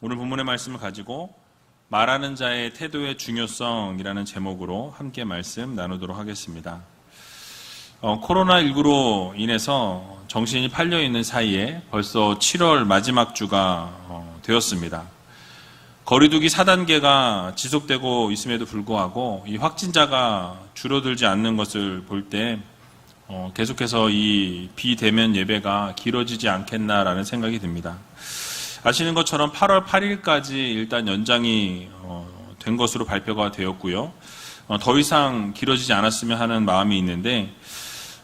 오늘 본문의 말씀을 가지고 말하는 자의 태도의 중요성이라는 제목으로 함께 말씀 나누도록 하겠습니다. 어, 코로나19로 인해서 정신이 팔려 있는 사이에 벌써 7월 마지막 주가 어, 되었습니다. 거리두기 4단계가 지속되고 있음에도 불구하고 이 확진자가 줄어들지 않는 것을 볼때 어, 계속해서 이 비대면 예배가 길어지지 않겠나라는 생각이 듭니다. 아시는 것처럼 8월 8일까지 일단 연장이 어, 된 것으로 발표가 되었고요. 어, 더 이상 길어지지 않았으면 하는 마음이 있는데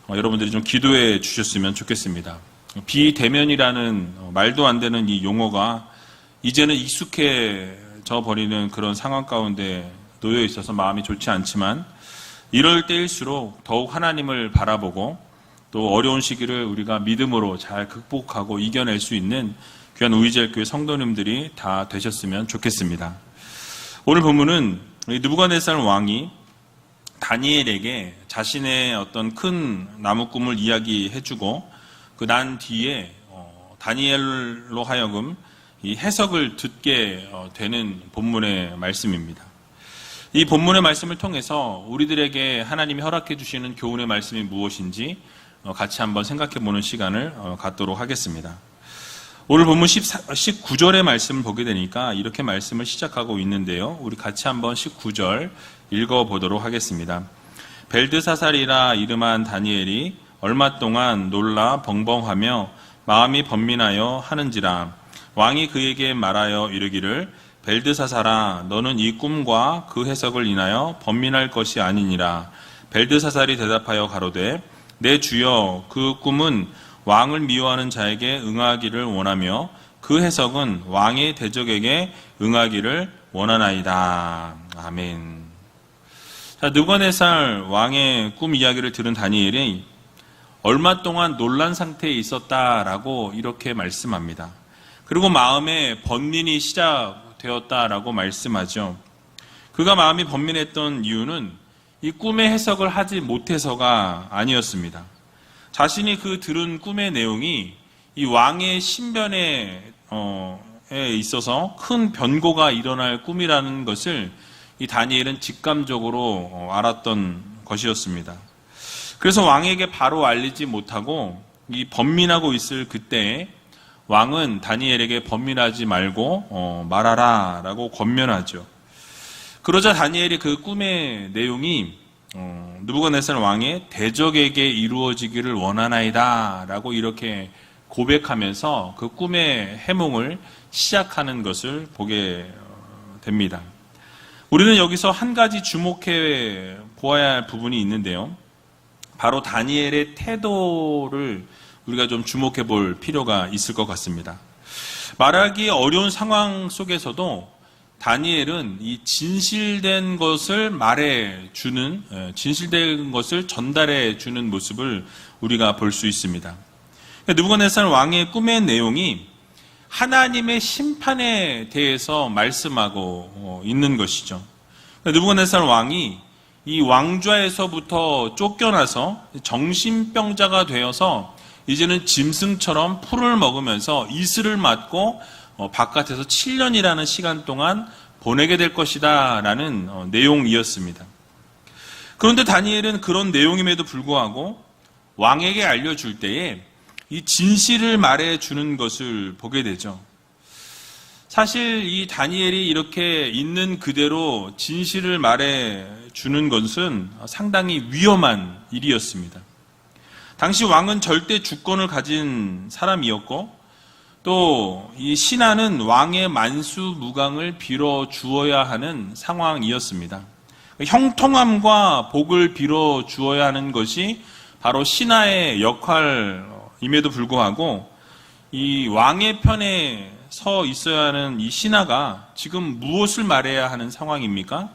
어, 여러분들이 좀 기도해 주셨으면 좋겠습니다. 비대면이라는 어, 말도 안 되는 이 용어가 이제는 익숙해져 버리는 그런 상황 가운데 놓여 있어서 마음이 좋지 않지만 이럴 때일수록 더욱 하나님을 바라보고 또 어려운 시기를 우리가 믿음으로 잘 극복하고 이겨낼 수 있는 귀한 우이젤 교회 성도님들이 다 되셨으면 좋겠습니다. 오늘 본문은 누부갓네살 왕이 다니엘에게 자신의 어떤 큰 나무 꿈을 이야기해주고 그 난 뒤에 어, 다니엘로 하여금 이 해석을 듣게 어, 되는 본문의 말씀입니다. 이 본문의 말씀을 통해서 우리들에게 하나님이 허락해 주시는 교훈의 말씀이 무엇인지 어, 같이 한번 생각해 보는 시간을 갖도록 하겠습니다. 오늘 본문 14, 19절의 말씀을 보게 되니까 이렇게 말씀을 시작하고 있는데요. 우리 같이 한번 19절 읽어 보도록 하겠습니다. 벨드사살이라 이름한 다니엘이 얼마 동안 놀라 벙벙하며 마음이 번민하여 하는지라 왕이 그에게 말하여 이르기를 벨드사살아 너는 이 꿈과 그 해석을 인하여 번민할 것이 아니니라 벨드사살이 대답하여 가로되 내 주여 그 꿈은 왕을 미워하는 자에게 응하기를 원하며 그 해석은 왕의 대적에게 응하기를 원하나이다. 아멘. 자, 느거네살 왕의 꿈 이야기를 들은 다니엘이 얼마 동안 논란 상태에 있었다라고 이렇게 말씀합니다. 그리고 마음에 번민이 시작되었다라고 말씀하죠. 그가 마음이 번민했던 이유는 이 꿈의 해석을 하지 못해서가 아니었습니다. 자신이 그 들은 꿈의 내용이 이 왕의 신변에 어, 있어서 큰 변고가 일어날 꿈이라는 것을 이 다니엘은 직감적으로 어, 알았던 것이었습니다. 그래서 왕에게 바로 알리지 못하고 이 번민하고 있을 그때 왕은 다니엘에게 번민하지 말고 어, 말하라라고 권면하죠. 그러자 다니엘이 그 꿈의 내용이 어, 누부갓네살 왕의 대적에게 이루어지기를 원하나이다라고 이렇게 고백하면서 그 꿈의 해몽을 시작하는 것을 보게 어, 됩니다. 우리는 여기서 한 가지 주목해 보아야 할 부분이 있는데요. 바로 다니엘의 태도를 우리가 좀 주목해 볼 필요가 있을 것 같습니다. 말하기 어려운 상황 속에서도 다니엘은 이 진실된 것을 말해 주는, 예, 진실된 것을 전달해 주는 모습을 우리가 볼 수 있습니다. 누부갓네살 왕의 꿈의 내용이 하나님의 심판에 대해서 말씀하고 어, 있는 것이죠. 누부갓네살 왕이 이 왕좌에서부터 쫓겨나서 정신병자가 되어서 이제는 짐승처럼 풀을 먹으면서 이슬을 맞고 어, 바깥에서 7년이라는 시간 동안 보내게 될 것이다 라는 어, 내용이었습니다. 그런데 다니엘은 그런 내용임에도 불구하고 왕에게 알려줄 때에 이 진실을 말해주는 것을 보게 되죠. 사실 이 다니엘이 이렇게 있는 그대로 진실을 말해주는 것은 상당히 위험한 일이었습니다. 당시 왕은 절대 주권을 가진 사람이었고 또 이 신하는 왕의 만수 무강을 빌어 주어야 하는 상황이었습니다. 형통함과 복을 빌어 주어야 하는 것이 바로 신하의 역할임에도 불구하고 이 왕의 편에 서 있어야 하는 이 신하가 지금 무엇을 말해야 하는 상황입니까?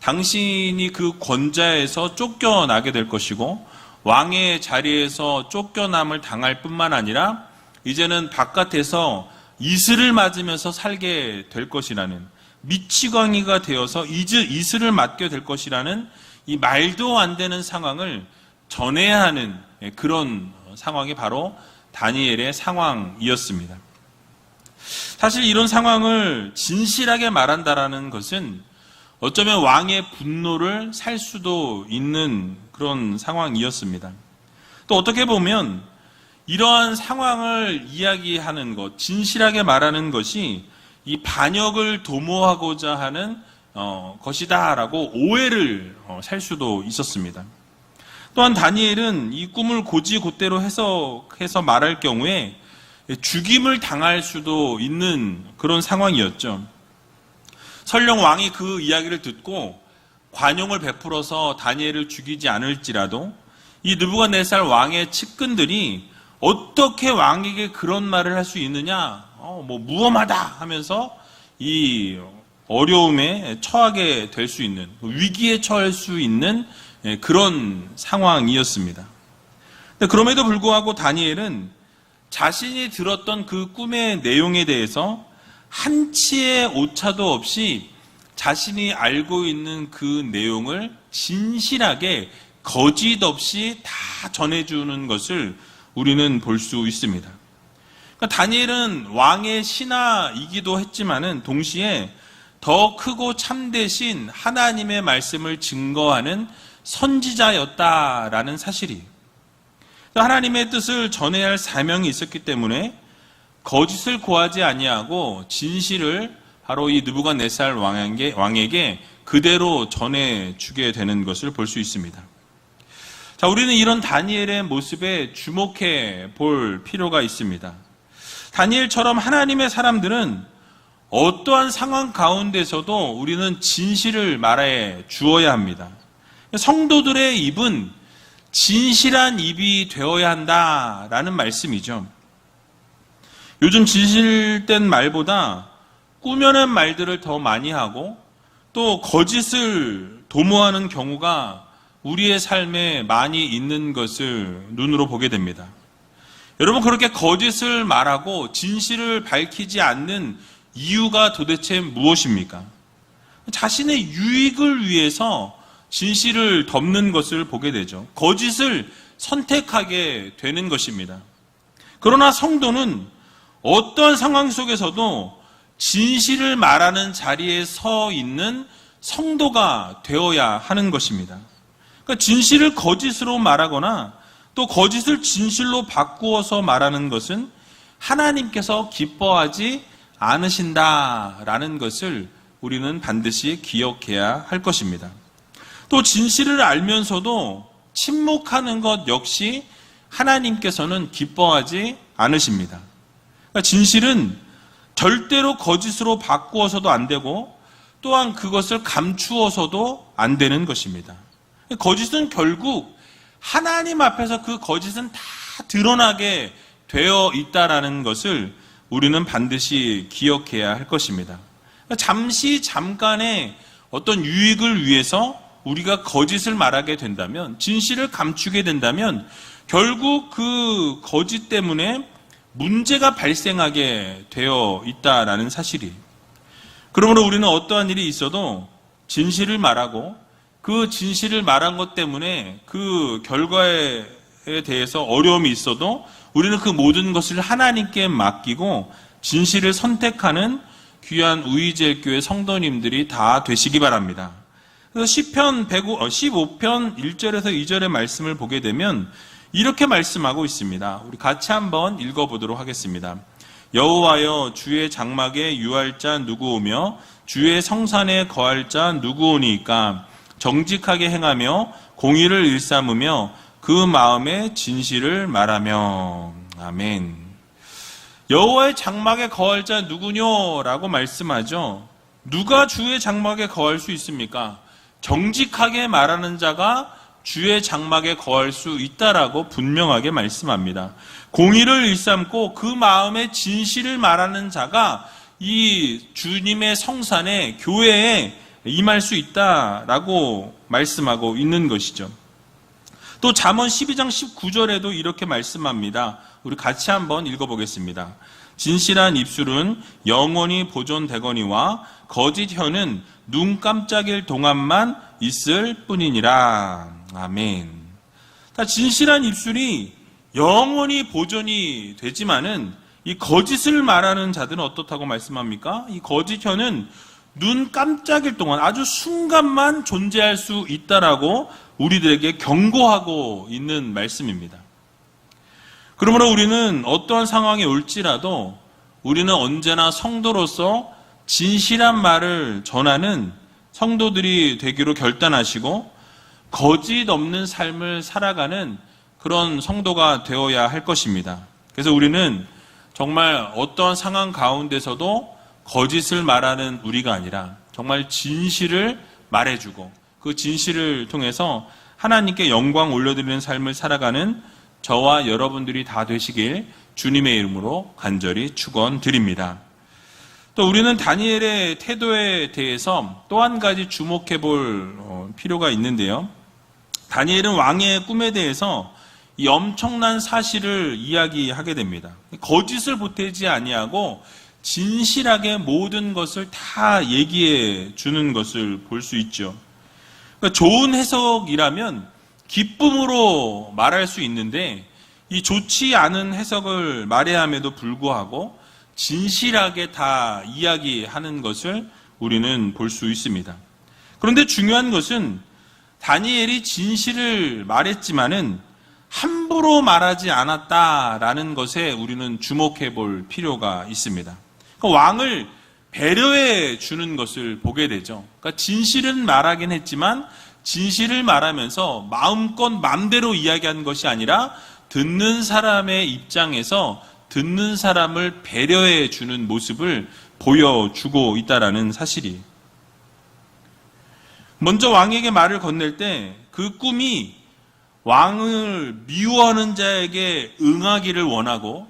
당신이 그 권자에서 쫓겨나게 될 것이고 왕의 자리에서 쫓겨남을 당할 뿐만 아니라 이제는 바깥에서 이슬을 맞으면서 살게 될 것이라는 미치광이가 되어서 이슬을 맞게 될 것이라는 이 말도 안 되는 상황을 전해야 하는 그런 상황이 바로 다니엘의 상황이었습니다. 사실 이런 상황을 진실하게 말한다라는 것은 어쩌면 왕의 분노를 살 수도 있는 그런 상황이었습니다. 또 어떻게 보면 이러한 상황을 이야기하는 것, 진실하게 말하는 것이 이 반역을 도모하고자 하는 어, 것이다라고 오해를 어, 살 수도 있었습니다. 또한 다니엘은 이 꿈을 고지곧대로 해석해서 말할 경우에 죽임을 당할 수도 있는 그런 상황이었죠. 설령 왕이 그 이야기를 듣고 관용을 베풀어서 다니엘을 죽이지 않을지라도 이 느부갓네살 왕의 측근들이 어떻게 왕에게 그런 말을 할 수 있느냐, 어, 뭐 무엄하다 하면서 이 어려움에 처하게 될 수 있는 위기에 처할 수 있는 예, 그런 상황이었습니다. 그럼에도 불구하고 다니엘은 자신이 들었던 그 꿈의 내용에 대해서 한치의 오차도 없이 자신이 알고 있는 그 내용을 진실하게 거짓 없이 다 전해주는 것을 우리는 볼 수 있습니다. 그러니까 다니엘은 왕의 신하이기도 했지만은 동시에 더 크고 참되신 하나님의 말씀을 증거하는 선지자였다라는 사실이 하나님의 뜻을 전해야 할 사명이 있었기 때문에 거짓을 고하지 아니하고 진실을 바로 이 느부갓네살 왕에게 그대로 전해 주게 되는 것을 볼 수 있습니다. 자, 우리는 이런 다니엘의 모습에 주목해 볼 필요가 있습니다. 다니엘처럼 하나님의 사람들은 어떠한 상황 가운데서도 우리는 진실을 말해 주어야 합니다. 성도들의 입은 진실한 입이 되어야 한다라는 말씀이죠. 요즘 진실된 말보다 꾸며낸 말들을 더 많이 하고 또 거짓을 도모하는 경우가 우리의 삶에 많이 있는 것을 눈으로 보게 됩니다. 여러분, 그렇게 거짓을 말하고 진실을 밝히지 않는 이유가 도대체 무엇입니까? 자신의 유익을 위해서 진실을 덮는 것을 보게 되죠. 거짓을 선택하게 되는 것입니다. 그러나 성도는 어떠한 상황 속에서도 진실을 말하는 자리에 서 있는 성도가 되어야 하는 것입니다. 그러니까 진실을 거짓으로 말하거나 또 거짓을 진실로 바꾸어서 말하는 것은 하나님께서 기뻐하지 않으신다라는 것을 우리는 반드시 기억해야 할 것입니다. 또 진실을 알면서도 침묵하는 것 역시 하나님께서는 기뻐하지 않으십니다. 그러니까 진실은 절대로 거짓으로 바꾸어서도 안 되고 또한 그것을 감추어서도 안 되는 것입니다. 거짓은 결국 하나님 앞에서 그 거짓은 다 드러나게 되어 있다라는 것을 우리는 반드시 기억해야 할 것입니다. 잠시 잠깐의 어떤 유익을 위해서 우리가 거짓을 말하게 된다면, 진실을 감추게 된다면, 결국 그 거짓 때문에 문제가 발생하게 되어 있다라는 사실이. 그러므로 우리는 어떠한 일이 있어도 진실을 말하고 그 진실을 말한 것 때문에 그 결과에 대해서 어려움이 있어도 우리는 그 모든 것을 하나님께 맡기고 진실을 선택하는 귀한 우이제 교회 성도님들이 다 되시기 바랍니다. 그래서 시편 15편 1절에서 2절의 말씀을 보게 되면 이렇게 말씀하고 있습니다. 우리 같이 한번 읽어보도록 하겠습니다. 여호와여 주의 장막에 유할 자 누구 오며 주의 성산에 거할 자 누구 오니까 정직하게 행하며 공의를 일삼으며 그 마음에 진실을 말하며 아멘. 여호와의 장막에 거할 자 누구뇨라고 말씀하죠. 누가 주의 장막에 거할 수 있습니까? 정직하게 말하는 자가 주의 장막에 거할 수 있다라고 분명하게 말씀합니다. 공의를 일삼고 그 마음의 진실을 말하는 자가 이 주님의 성산에 교회에 임할 수 있다라고 말씀하고 있는 것이죠. 또 잠언 12장 19절에도 이렇게 말씀합니다. 우리 같이 한번 읽어보겠습니다. 진실한 입술은 영원히 보존되거니와 거짓 혀는 눈 깜짝일 동안만 있을 뿐이니라. 아멘. 진실한 입술이 영원히 보존이 되지만은 이 거짓을 말하는 자들은 어떻다고 말씀합니까? 이 거짓 혀는 눈 깜짝일 동안 아주 순간만 존재할 수 있다라고 우리들에게 경고하고 있는 말씀입니다. 그러므로 우리는 어떠한 상황이 올지라도 우리는 언제나 성도로서 진실한 말을 전하는 성도들이 되기로 결단하시고 거짓 없는 삶을 살아가는 그런 성도가 되어야 할 것입니다. 그래서 우리는 정말 어떠한 상황 가운데서도 거짓을 말하는 우리가 아니라 정말 진실을 말해주고 그 진실을 통해서 하나님께 영광 올려드리는 삶을 살아가는 저와 여러분들이 다 되시길 주님의 이름으로 간절히 축원드립니다. 또 우리는 다니엘의 태도에 대해서 또 한 가지 주목해 볼 어, 필요가 있는데요. 다니엘은 왕의 꿈에 대해서 이 엄청난 사실을 이야기하게 됩니다. 거짓을 보태지 아니하고 진실하게 모든 것을 다 얘기해 주는 것을 볼 수 있죠. 그러니까 좋은 해석이라면 기쁨으로 말할 수 있는데 이 좋지 않은 해석을 말해야 함에도 불구하고 진실하게 다 이야기하는 것을 우리는 볼 수 있습니다. 그런데 중요한 것은 다니엘이 진실을 말했지만은 함부로 말하지 않았다라는 것에 우리는 주목해 볼 필요가 있습니다. 그러니까 왕을 배려해 주는 것을 보게 되죠. 그러니까 진실은 말하긴 했지만 진실을 말하면서 마음껏 맘대로 이야기한 것이 아니라 듣는 사람의 입장에서 듣는 사람을 배려해 주는 모습을 보여주고 있다라는 사실이. 먼저 왕에게 말을 건넬 때 그 꿈이 왕을 미워하는 자에게 응하기를 원하고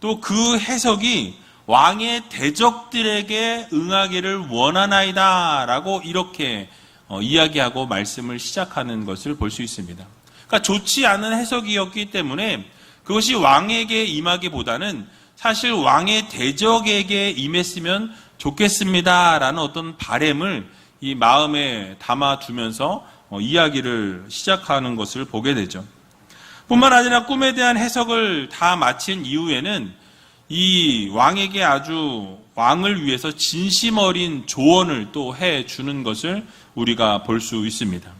또 그 해석이 왕의 대적들에게 응하기를 원하나이다 라고 이렇게 어, 이야기하고 말씀을 시작하는 것을 볼 수 있습니다. 그러니까 좋지 않은 해석이었기 때문에 그것이 왕에게 임하기보다는 사실 왕의 대적에게 임했으면 좋겠습니다라는 어떤 바램을 이 마음에 담아두면서 어, 이야기를 시작하는 것을 보게 되죠. 뿐만 아니라 꿈에 대한 해석을 다 마친 이후에는 이 왕에게 아주 왕을 위해서 진심 어린 조언을 또 해 주는 것을 우리가 볼 수 있습니다.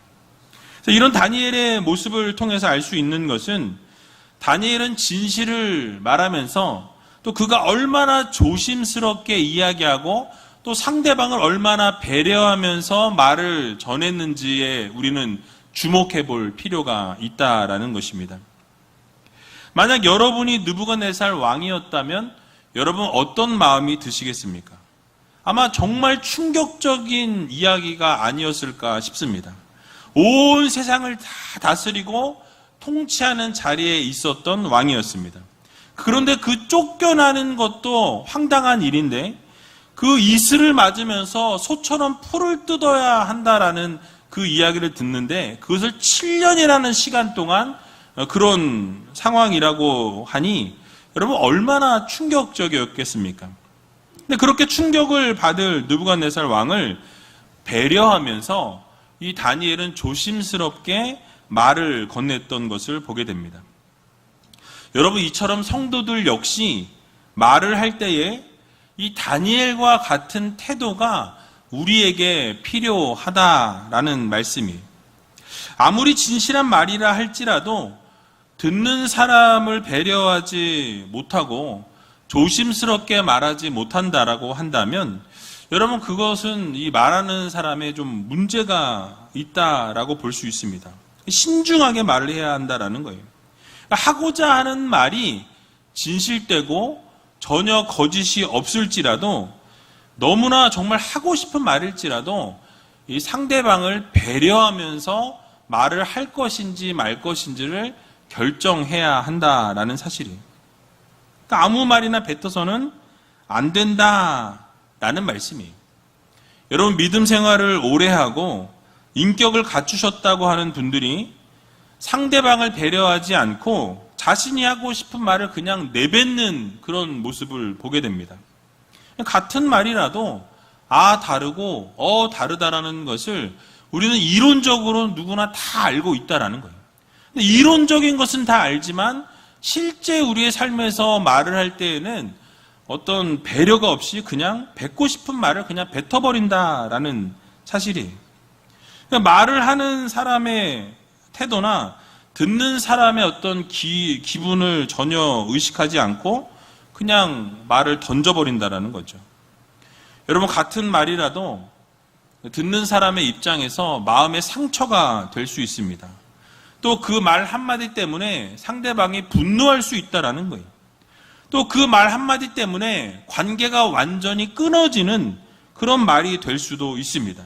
이런 다니엘의 모습을 통해서 알 수 있는 것은 다니엘은 진실을 말하면서 또 그가 얼마나 조심스럽게 이야기하고 또 상대방을 얼마나 배려하면서 말을 전했는지에 우리는 주목해 볼 필요가 있다라는 것입니다. 만약 여러분이 느부갓네살 왕이었다면 여러분 어떤 마음이 드시겠습니까? 아마 정말 충격적인 이야기가 아니었을까 싶습니다. 온 세상을 다 다스리고 통치하는 자리에 있었던 왕이었습니다. 그런데 그 쫓겨나는 것도 황당한 일인데 그 이슬을 맞으면서 소처럼 풀을 뜯어야 한다라는 그 이야기를 듣는데 그것을 7년이라는 시간 동안 그런 상황이라고 하니 여러분 얼마나 충격적이었겠습니까? 근데 그렇게 충격을 받을 느부갓네살 왕을 배려하면서 이 다니엘은 조심스럽게 말을 건넸던 것을 보게 됩니다. 여러분 이처럼 성도들 역시 말을 할 때에 이 다니엘과 같은 태도가 우리에게 필요하다라는 말씀이에요. 아무리 진실한 말이라 할지라도 듣는 사람을 배려하지 못하고 조심스럽게 말하지 못한다라고 한다면 여러분 그것은 이 말하는 사람의 좀 문제가 있다라고 볼 수 있습니다. 신중하게 말을 해야 한다라는 거예요. 하고자 하는 말이 진실되고 전혀 거짓이 없을지라도 너무나 정말 하고 싶은 말일지라도 이 상대방을 배려하면서 말을 할 것인지 말 것인지를 결정해야 한다라는 사실이에요. 그러니까 아무 말이나 뱉어서는 안 된다라는 말씀이에요. 여러분 믿음 생활을 오래 하고 인격을 갖추셨다고 하는 분들이 상대방을 배려하지 않고 자신이 하고 싶은 말을 그냥 내뱉는 그런 모습을 보게 됩니다. 같은 말이라도 아 다르고 어 다르다라는 것을 우리는 이론적으로 누구나 다 알고 있다라는 거예요. 이론적인 것은 다 알지만 실제 우리의 삶에서 말을 할 때에는 어떤 배려가 없이 그냥 뱉고 싶은 말을 그냥 뱉어버린다라는 사실이에요. 그러니까 말을 하는 사람의 태도나 듣는 사람의 어떤 기, 기분을 전혀 의식하지 않고 그냥 말을 던져버린다라는 거죠. 여러분, 같은 말이라도 듣는 사람의 입장에서 마음의 상처가 될 수 있습니다. 또 그 말 한마디 때문에 상대방이 분노할 수 있다라는 거예요. 또 그 말 한마디 때문에 관계가 완전히 끊어지는 그런 말이 될 수도 있습니다.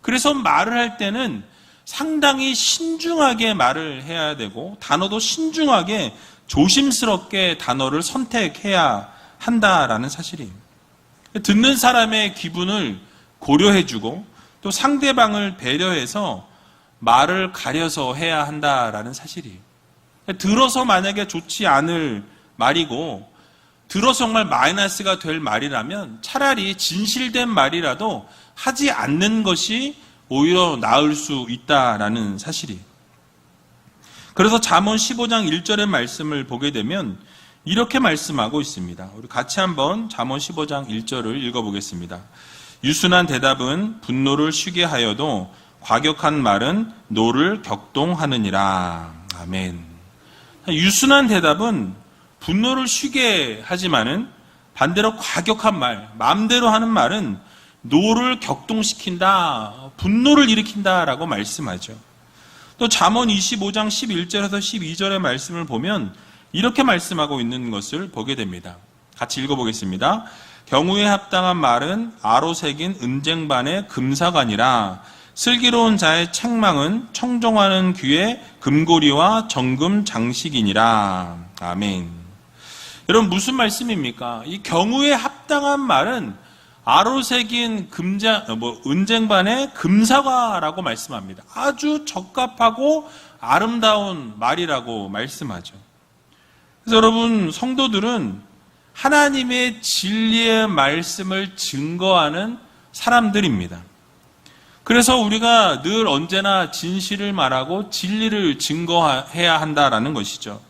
그래서 말을 할 때는 상당히 신중하게 말을 해야 되고 단어도 신중하게 조심스럽게 단어를 선택해야 한다라는 사실이에요. 듣는 사람의 기분을 고려해주고 또 상대방을 배려해서 말을 가려서 해야 한다라는 사실이에요. 들어서 만약에 좋지 않을 말이고 들어서 정말 마이너스가 될 말이라면 차라리 진실된 말이라도 하지 않는 것이 오히려 나을 수 있다라는 사실이에요. 그래서 잠언 15장 1절의 말씀을 보게 되면 이렇게 말씀하고 있습니다. 우리 같이 한번 잠언 15장 1절을 읽어 보겠습니다. 유순한 대답은 분노를 쉬게 하여도 과격한 말은 노를 격동하느니라. 아멘. 유순한 대답은 분노를 쉬게 하지만은 반대로 과격한 말, 마음대로 하는 말은 노를 격동시킨다, 분노를 일으킨다라고 말씀하죠. 또 잠언 25장 11절에서 12절의 말씀을 보면 이렇게 말씀하고 있는 것을 보게 됩니다. 같이 읽어보겠습니다. 경우에 합당한 말은 아로 새긴 은쟁반의 금사관이라 슬기로운 자의 책망은 청종하는 귀의 금고리와 정금 장식이니라. 아멘. 여러분 무슨 말씀입니까? 이 경우에 합당한 말은 아로 새긴 금자 뭐 은쟁반의 금사과라고 말씀합니다. 아주 적합하고 아름다운 말이라고 말씀하죠. 그래서 여러분 성도들은 하나님의 진리의 말씀을 증거하는 사람들입니다. 그래서 우리가 늘 언제나 진실을 말하고 진리를 증거해야 한다라는 것이죠.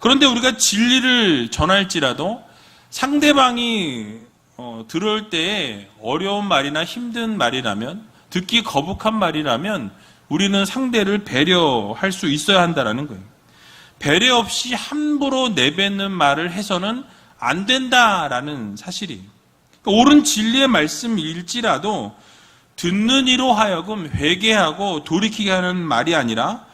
그런데 우리가 진리를 전할지라도 상대방이 어, 들을 때 어려운 말이나 힘든 말이라면 듣기 거북한 말이라면 우리는 상대를 배려할 수 있어야 한다라는 거예요. 배려 없이 함부로 내뱉는 말을 해서는 안 된다라는 사실이. 그러니까 옳은 진리의 말씀일지라도 듣는 이로 하여금 회개하고 돌이키게 하는 말이 아니라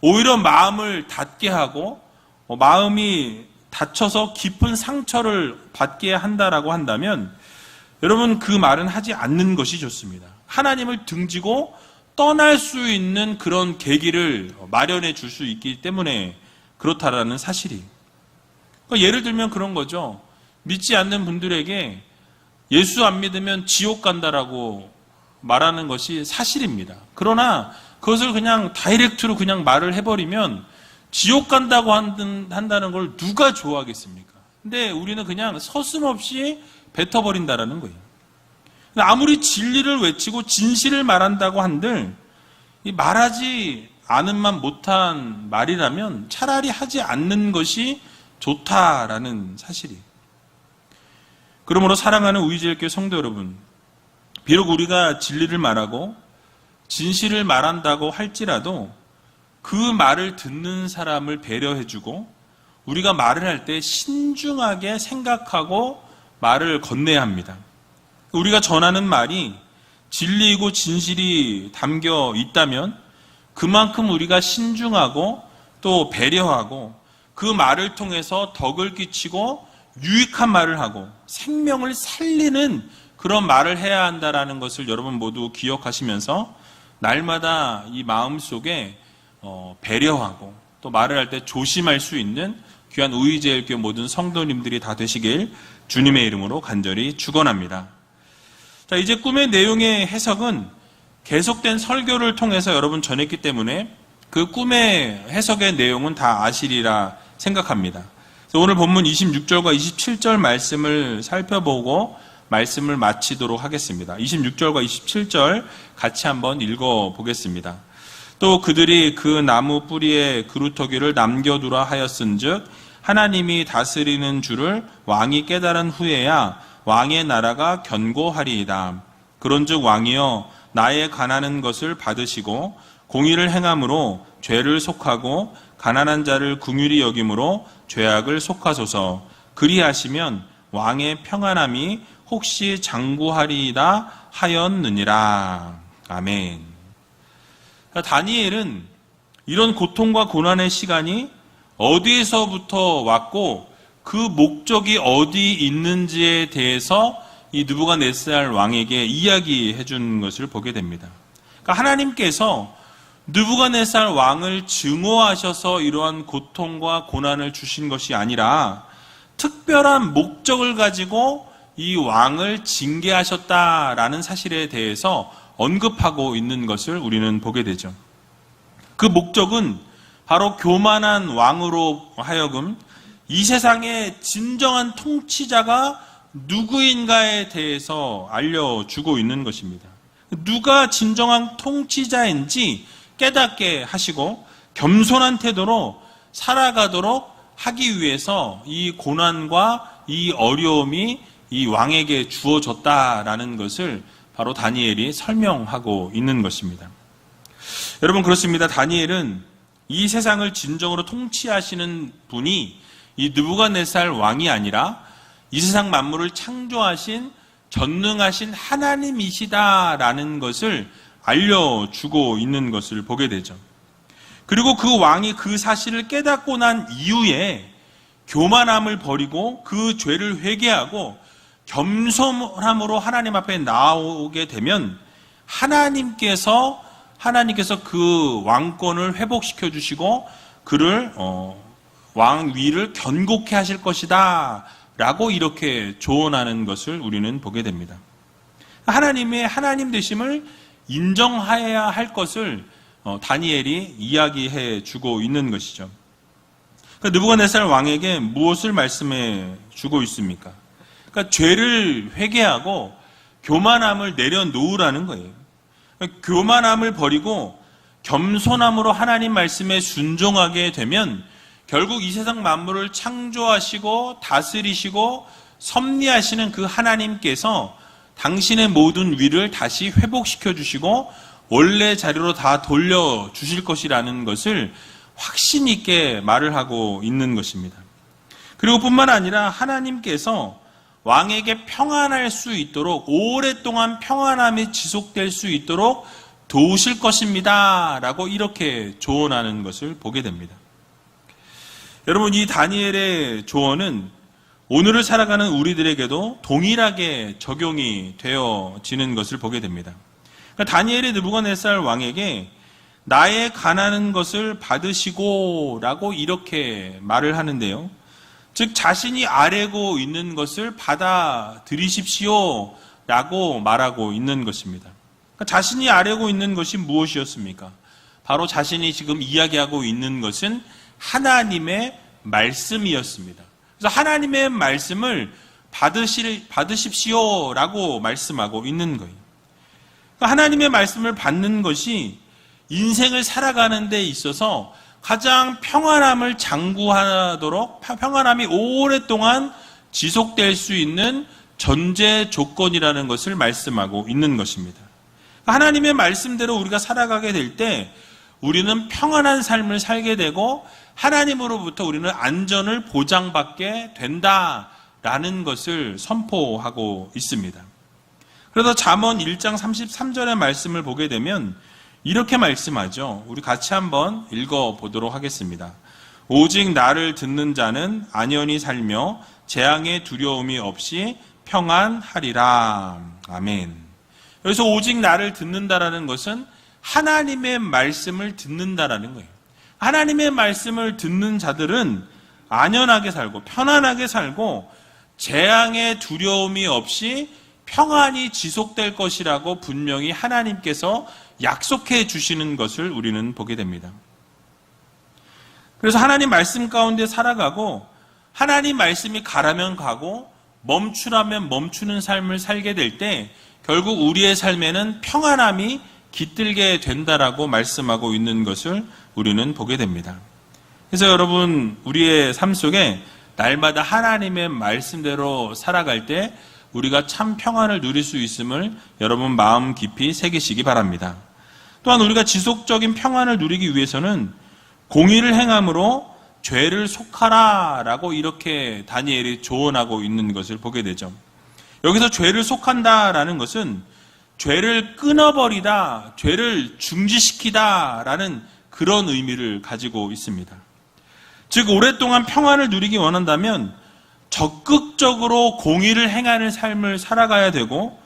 오히려 마음을 닫게 하고 어, 마음이 다쳐서 깊은 상처를 받게 한다라고 한다면 여러분 그 말은 하지 않는 것이 좋습니다. 하나님을 등지고 떠날 수 있는 그런 계기를 마련해 줄 수 있기 때문에 그렇다라는 사실이. 그러니까 예를 들면 그런 거죠. 믿지 않는 분들에게 예수 안 믿으면 지옥 간다라고 말하는 것이 사실입니다. 그러나 그것을 그냥 다이렉트로 그냥 말을 해버리면 지옥 간다고 한다는 걸 누가 좋아하겠습니까? 근데 우리는 그냥 서슴없이 뱉어버린다라는 거예요. 아무리 진리를 외치고 진실을 말한다고 한들 말하지 않은 만 못한 말이라면 차라리 하지 않는 것이 좋다라는 사실이에요. 그러므로 사랑하는 우이제일교 성도 여러분, 비록 우리가 진리를 말하고 진실을 말한다고 할지라도 그 말을 듣는 사람을 배려해주고 우리가 말을 할 때 신중하게 생각하고 말을 건네야 합니다. 우리가 전하는 말이 진리이고 진실이 담겨 있다면 그만큼 우리가 신중하고 또 배려하고 그 말을 통해서 덕을 끼치고 유익한 말을 하고 생명을 살리는 그런 말을 해야 한다라는 것을 여러분 모두 기억하시면서 날마다 이 마음 속에 어, 배려하고 또 말을 할 때 조심할 수 있는 귀한 우이제일교 모든 성도님들이 다 되시길 주님의 이름으로 간절히 축원합니다. 자, 이제 꿈의 내용의 해석은 계속된 설교를 통해서 여러분 전했기 때문에 그 꿈의 해석의 내용은 다 아시리라 생각합니다. 오늘 본문 26절과 27절 말씀을 살펴보고 말씀을 마치도록 하겠습니다. 26절과 27절 같이 한번 읽어 보겠습니다. 또 그들이 그 나무 뿌리에 그루터기를 남겨두라 하였은즉 하나님이 다스리는 줄을 왕이 깨달은 후에야 왕의 나라가 견고하리이다. 그런즉 왕이여 나의 가난한 것을 받으시고 공의를 행함으로 죄를 속하고 가난한 자를 궁휼히 여김으로 죄악을 속하소서. 그리하시면 왕의 평안함이 혹시 장구하리이다 하였느니라. 아멘. 다니엘은 이런 고통과 고난의 시간이 어디에서부터 왔고 그 목적이 어디 있는지에 대해서 이 느부갓네살 왕에게 이야기해 준 것을 보게 됩니다. 그러니까 하나님께서 느부갓네살 왕을 증오하셔서 이러한 고통과 고난을 주신 것이 아니라 특별한 목적을 가지고 이 왕을 징계하셨다라는 사실에 대해서 언급하고 있는 것을 우리는 보게 되죠. 그 목적은 바로 교만한 왕으로 하여금 이 세상의 진정한 통치자가 누구인가에 대해서 알려주고 있는 것입니다. 누가 진정한 통치자인지 깨닫게 하시고 겸손한 태도로 살아가도록 하기 위해서 이 고난과 이 어려움이 이 왕에게 주어졌다라는 것을 바로 다니엘이 설명하고 있는 것입니다. 여러분 그렇습니다. 다니엘은 이 세상을 진정으로 통치하시는 분이 이 느부갓네살 왕이 아니라 이 세상 만물을 창조하신 전능하신 하나님이시다라는 것을 알려주고 있는 것을 보게 되죠. 그리고 그 왕이 그 사실을 깨닫고 난 이후에 교만함을 버리고 그 죄를 회개하고 겸손함으로 하나님 앞에 나오게 되면 하나님께서 하나님께서 그 왕권을 회복시켜 주시고 그를 어, 왕 위를 견고케 하실 것이다. 라고 이렇게 조언하는 것을 우리는 보게 됩니다. 하나님의 하나님 되심을 인정해야 할 것을 어, 다니엘이 이야기해 주고 있는 것이죠. 그러니까 느부갓네살 왕에게 무엇을 말씀해 주고 있습니까? 그러니까 죄를 회개하고 교만함을 내려놓으라는 거예요. 그러니까 교만함을 버리고 겸손함으로 하나님 말씀에 순종하게 되면 결국 이 세상 만물을 창조하시고 다스리시고 섭리하시는 그 하나님께서 당신의 모든 위를 다시 회복시켜 주시고 원래 자리로 다 돌려 주실 것이라는 것을 확신 있게 말을 하고 있는 것입니다. 그리고 뿐만 아니라 하나님께서 왕에게 평안할 수 있도록 오랫동안 평안함이 지속될 수 있도록 도우실 것입니다. 라고 이렇게 조언하는 것을 보게 됩니다. 여러분, 이 다니엘의 조언은 오늘을 살아가는 우리들에게도 동일하게 적용이 되어지는 것을 보게 됩니다. 그러니까 다니엘의 느부갓네살 왕에게 나의 가난한 것을 받으시고 라고 이렇게 말을 하는데요. 즉 자신이 아래고 있는 것을 받아들이십시오 라고 말하고 있는 것입니다. 그러니까 자신이 아래고 있는 것이 무엇이었습니까? 바로 자신이 지금 이야기하고 있는 것은 하나님의 말씀이었습니다. 그래서 하나님의 말씀을 받으실, 받으십시오 라고 말씀하고 있는 거예요. 그러니까 하나님의 말씀을 받는 것이 인생을 살아가는 데 있어서 가장 평안함을 장구하도록 평안함이 오랫동안 지속될 수 있는 전제 조건이라는 것을 말씀하고 있는 것입니다. 하나님의 말씀대로 우리가 살아가게 될 때 우리는 평안한 삶을 살게 되고 하나님으로부터 우리는 안전을 보장받게 된다라는 것을 선포하고 있습니다. 그래서 잠언 1장 33절의 말씀을 보게 되면 이렇게 말씀하죠. 우리 같이 한번 읽어 보도록 하겠습니다. 오직 나를 듣는 자는 안연히 살며 재앙의 두려움이 없이 평안하리라. 아멘. 여기서 오직 나를 듣는다라는 것은 하나님의 말씀을 듣는다라는 거예요. 하나님의 말씀을 듣는 자들은 안연하게 살고 편안하게 살고 재앙의 두려움이 없이 평안이 지속될 것이라고 분명히 하나님께서 약속해 주시는 것을 우리는 보게 됩니다. 그래서 하나님 말씀 가운데 살아가고 하나님 말씀이 가라면 가고 멈추라면 멈추는 삶을 살게 될 때 결국 우리의 삶에는 평안함이 깃들게 된다라고 말씀하고 있는 것을 우리는 보게 됩니다. 그래서 여러분, 우리의 삶 속에 날마다 하나님의 말씀대로 살아갈 때 우리가 참 평안을 누릴 수 있음을 여러분 마음 깊이 새기시기 바랍니다. 또한 우리가 지속적인 평안을 누리기 위해서는 공의를 행함으로 죄를 속하라 라고 이렇게 다니엘이 조언하고 있는 것을 보게 되죠. 여기서 죄를 속한다 라는 것은 죄를 끊어버리다, 죄를 중지시키다 라는 그런 의미를 가지고 있습니다. 즉, 오랫동안 평안을 누리기 원한다면 적극적으로 공의를 행하는 삶을 살아가야 되고,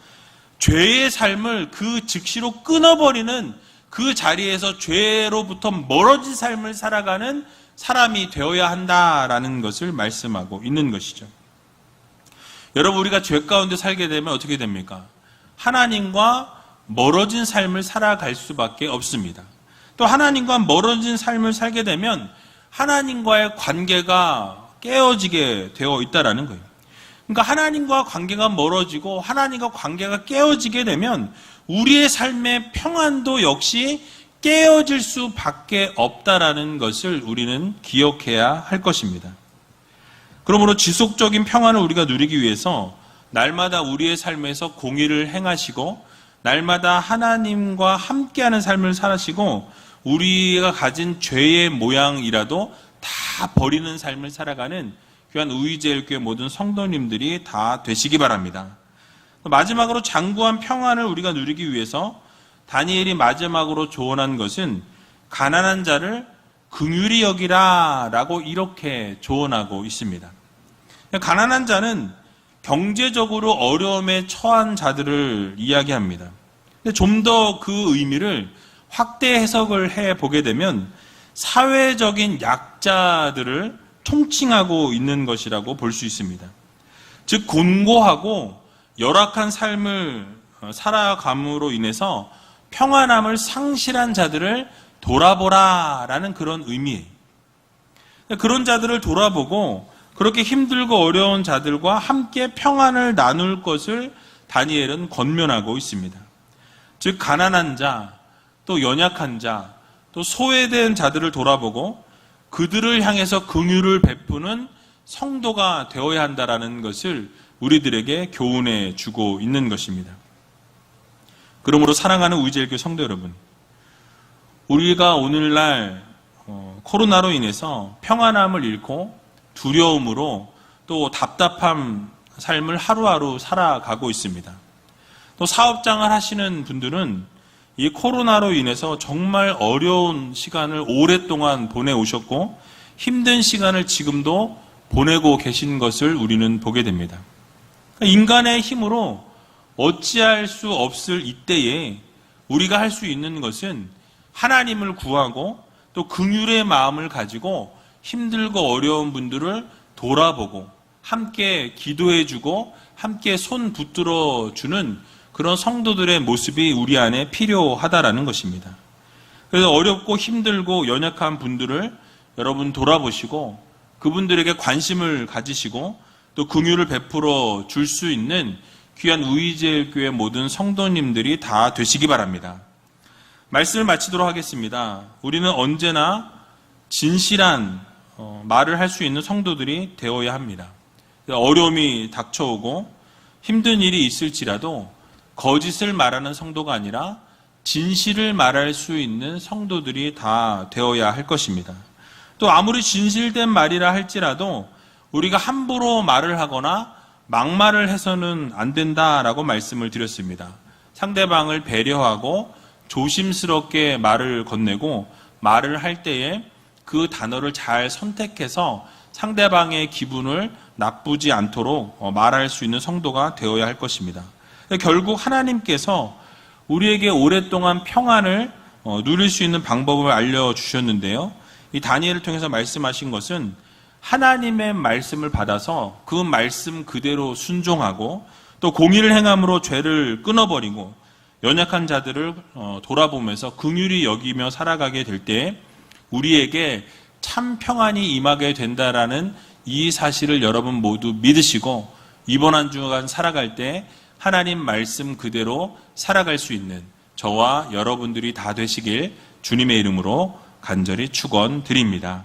죄의 삶을 그 즉시로 끊어버리는 그 자리에서 죄로부터 멀어진 삶을 살아가는 사람이 되어야 한다라는 것을 말씀하고 있는 것이죠. 여러분, 우리가 죄 가운데 살게 되면 어떻게 됩니까? 하나님과 멀어진 삶을 살아갈 수밖에 없습니다. 또 하나님과 멀어진 삶을 살게 되면 하나님과의 관계가 깨어지게 되어 있다라는 거예요. 그러니까 하나님과 관계가 멀어지고 하나님과 관계가 깨어지게 되면 우리의 삶의 평안도 역시 깨어질 수밖에 없다라는 것을 우리는 기억해야 할 것입니다. 그러므로 지속적인 평안을 우리가 누리기 위해서 날마다 우리의 삶에서 공의를 행하시고 날마다 하나님과 함께하는 삶을 살으시고 우리가 가진 죄의 모양이라도 다 버리는 삶을 살아가는 귀한 우이제일교회 모든 성도님들이 다 되시기 바랍니다. 마지막으로 장구한 평안을 우리가 누리기 위해서 다니엘이 마지막으로 조언한 것은 가난한 자를 긍휼히 여기라 라고 이렇게 조언하고 있습니다. 가난한 자는 경제적으로 어려움에 처한 자들을 이야기합니다. 좀더 그 의미를 확대 해석을 해 보게 되면 사회적인 약자들을 통칭하고 있는 것이라고 볼 수 있습니다. 즉, 곤고하고 열악한 삶을 살아감으로 인해서 평안함을 상실한 자들을 돌아보라라는 그런 의미예요. 그런 자들을 돌아보고 그렇게 힘들고 어려운 자들과 함께 평안을 나눌 것을 다니엘은 권면하고 있습니다. 즉 가난한 자, 또 연약한 자, 또 소외된 자들을 돌아보고 그들을 향해서 긍휼을 베푸는 성도가 되어야 한다라는 것을 우리들에게 교훈해 주고 있는 것입니다. 그러므로 사랑하는 우이젤교 성도 여러분, 우리가 오늘날 어, 코로나로 인해서 평안함을 잃고 두려움으로 또 답답한 삶을 하루하루 살아가고 있습니다. 또 사업장을 하시는 분들은 이 코로나로 인해서 정말 어려운 시간을 오랫동안 보내오셨고 힘든 시간을 지금도 보내고 계신 것을 우리는 보게 됩니다. 인간의 힘으로 어찌할 수 없을 이때에 우리가 할 수 있는 것은 하나님을 구하고 또 긍휼의 마음을 가지고 힘들고 어려운 분들을 돌아보고 함께 기도해주고 함께 손 붙들어 주는 그런 성도들의 모습이 우리 안에 필요하다라는 것입니다. 그래서 어렵고 힘들고 연약한 분들을 여러분 돌아보시고 그분들에게 관심을 가지시고 또 긍휼을 베풀어 줄 수 있는 귀한 우이제일교회 모든 성도님들이 다 되시기 바랍니다. 말씀을 마치도록 하겠습니다. 우리는 언제나 진실한 어, 말을 할 수 있는 성도들이 되어야 합니다. 어려움이 닥쳐오고 힘든 일이 있을지라도 거짓을 말하는 성도가 아니라 진실을 말할 수 있는 성도들이 다 되어야 할 것입니다. 또 아무리 진실된 말이라 할지라도 우리가 함부로 말을 하거나 막말을 해서는 안 된다라고 말씀을 드렸습니다. 상대방을 배려하고 조심스럽게 말을 건네고 말을 할 때에 그 단어를 잘 선택해서 상대방의 기분을 나쁘지 않도록 어, 말할 수 있는 성도가 되어야 할 것입니다. 결국 하나님께서 우리에게 오랫동안 평안을 어, 누릴 수 있는 방법을 알려주셨는데요. 이 다니엘을 통해서 말씀하신 것은 하나님의 말씀을 받아서 그 말씀 그대로 순종하고 또 공의를 행함으로 죄를 끊어버리고 연약한 자들을 어, 돌아보면서 긍휼히 여기며 살아가게 될 때 우리에게 참 평안이 임하게 된다라는 이 사실을 여러분 모두 믿으시고 이번 한 주간 살아갈 때 하나님 말씀 그대로 살아갈 수 있는 저와 여러분들이 다 되시길 주님의 이름으로 간절히 축원드립니다.